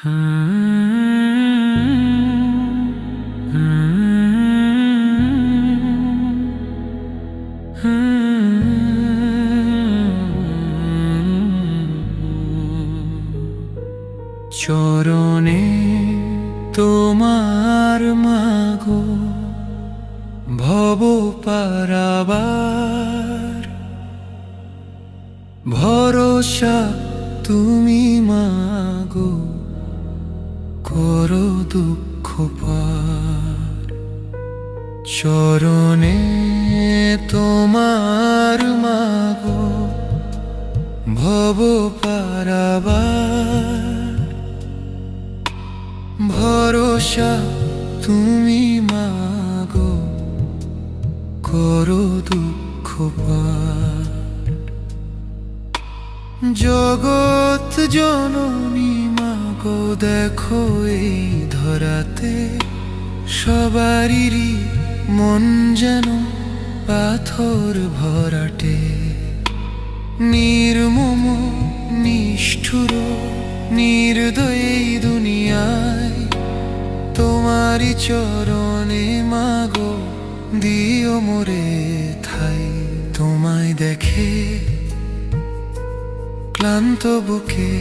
চরণে তোমার মাগো ভব পারাবার। ভরসা তুমি মাগো। করো দুঃখ চরণে তোমার মাগো ভব ভরসা তুমি মাগো করো দুঃখ পার। জগৎ জননী মাগো দেখো এই ধরাতে সবারই মন যেন পাথর ভরাটে। নির্মম, নিষ্ঠুর, নির্দয় দুনিয়ায় তোমারই চরণে মাগো, দিও মোরে থাই তোমায় দেখে ক্লান্ত বুকে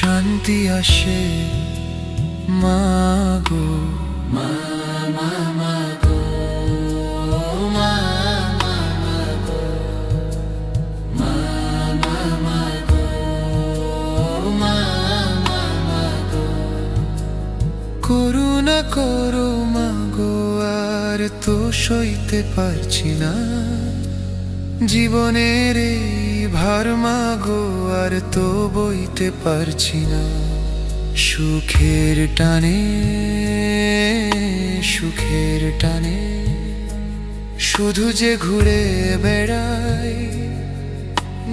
শান্তি আসে মাগো মা মা মাগো মা মা মাগো মা মা মাগো মা মা মাগো করুণা করো মাগো আর তো সইতে পারছি না। জীবনের এই ভার মাগো, আর তো বইতে পারছি না। সুখের টানে সুখের টানে। শুধু যে ঘুরে বেড়াই,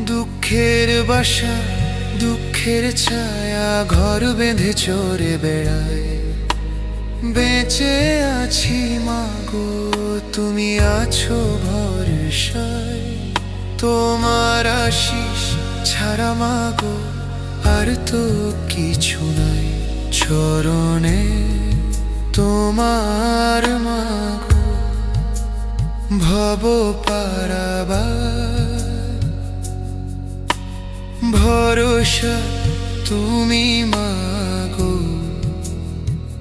দুঃখের বাসা, দুঃখের ছায়া, ঘর বেঁধে চড়ে বেড়ায় বেঁচে আছি মাগো, তুমি আছো ভরসায় তোমার আশিস ছাড়া মাগো আর তো কিছু নাই। চরণে তোমার মাগো ভব পারাবার। ভরসা তুমি মাগো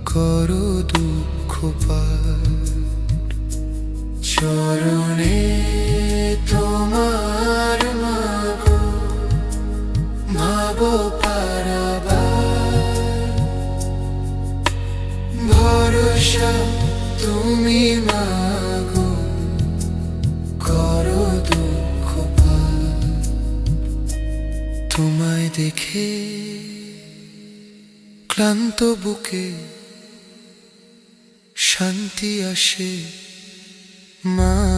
করো দুঃখ পার। চরণে পারাবার। ভরসা তুমি মাগো করো দুঃখ তোমায় দেখে ক্লান্ত বুকে শান্তি আসে মা